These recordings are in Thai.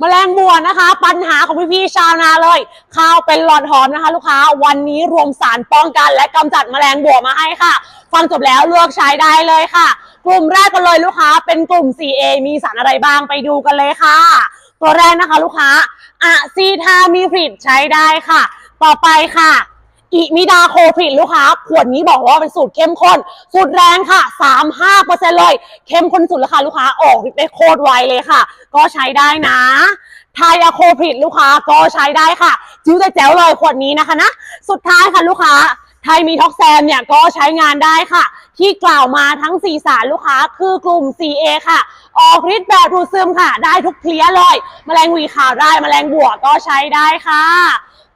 แมลงบัวนะคะ ปัญหาของพี่ๆชาวนาเลย ข้าวเป็นหลอดหอมนะคะ ลูกค้าวันนี้รวมสารป้องกันและกำจัดแมลงบัวมาให้ค่ะ ฟังจบแล้วเลือกใช้ได้เลยค่ะ กลุ่มแรกกันเลยลูกค้า เป็นกลุ่ม 4A มีสารอะไรบ้างไปดูกันเลยค่ะ ตัวแรกนะคะ ลูกค้าอะซีทามีฟริดใช้ได้ค่ะ ต่อไปค่ะ อิมิดาโคพริดลูกค้า ขวดนี้บอกว่าเป็นสูตรเข้มข้น สูตรแรงค่ะ 3-5%เลย เข้มข้นสุดแล้วค่ะลูกค้า ออกฤทธิ์ได้โคตรไวเลยค่ะ ก็ใช้ได้นะไทยาโคพริดลูกค้าก็ใช้ได้ค่ะ จิ้วแต่แจ๋วเลยขวดนี้นะคะนะ สุดท้ายค่ะลูกค้าไทยมีท็อกแซมเนี่ยก็ใช้งานได้ค่ะ ที่กล่าวมาทั้ง 4 สารลูกค้าคือกลุ่ม 4A ค่ะ ออกฤทธิ์แบบดูดซึมค่ะ ได้ทุกเพลี้ยเลย แมลงวีขาวได้แมลงบวกก็ใช้ได้ค่ะ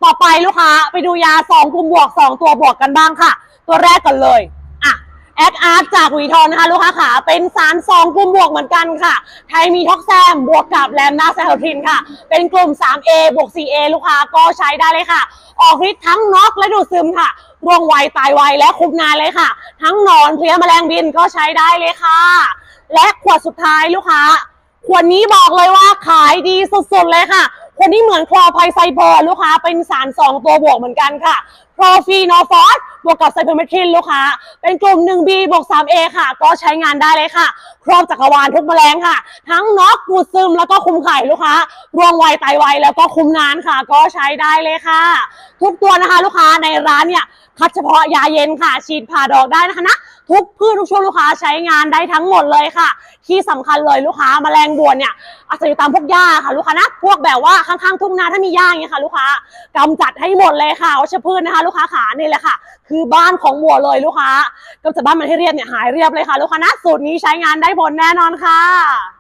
ต่อไปลูกค้าไปดูยา2กลุ่มบวก2ตัวบวกกันบ้างค่ะ ตัวแรกกันเลยอะแอดอาร์จากวีทอนนะคะลูกค้าขาเป็นสาร2กลุ่มบวกเหมือนกันค่ะ ไทยมีท็อกแซมบวกกับแลมนาไซโททินค่ะ เป็นกลุ่ม 3A บวก 4A ลูกค้าก็ใช้ได้เลยค่ะ ออกฤทธิ์ทั้งน็อกและดูดซึมค่ะร่วงไวตายไวและคุมนานเลยค่ะ ทั้งนอนเพลี้ยแมลงบินก็ใช้ได้เลยค่ะ และขวดสุดท้ายลูกค้าขวดนี้บอกเลยว่าขายดีสุดๆเลยค่ะ ขวนี้เหมือนคลอไพไซเบอร์ลูกค้าเป็นสาร 2 ตัวบวกเหมือนกันค่ะโปรฟีนอฟอสบวกกับไซเปอร์เมทรินลูกค้า เป็นกลุ่ม 1B บวก 3A ค่ะ ก็ใช้งานได้เลยค่ะ ครอบจักรวาลทุกแมลงค่ะ ทั้งน็อกดูดซึมแล้วก็คุมไข่ลูกค้ารวงไวไตไวแล้วก็คุมนานค่ะ ก็ใช้ได้เลยค่ะ ทุกตัวนะคะลูกค้าในร้านเนี่ย คัดเฉพาะยาเย็นค่ะ ฉีดผ่าดอกได้นะคะนะทุกพืชทุกช่วงลูกค้าใช้งานได้ทั้งหมดเลยค่ะ ที่สำคัญเลยลูกค้ามาแมลงบวนเนี่ยอาศัยอยู่ตามพวกหญ้าค่ะลูกค้านะพวกแบบว่าข้างๆทุ่งนาถ้ามีหญ้าอย่างเงี้ยค่ะลูกค้ากำจัดให้หมดเลยค่ะวัชพืชนะคะ ลูกค้าขานี่แหละค่ะ คือบ้านของบัวเลยลูกค้ากำจัดบ้านมันให้เรียบเนี่ยหายเรียบเลยค่ะ ลูกค้านะสูตรนี้ใช้งานได้ผลแน่นอนค่ะ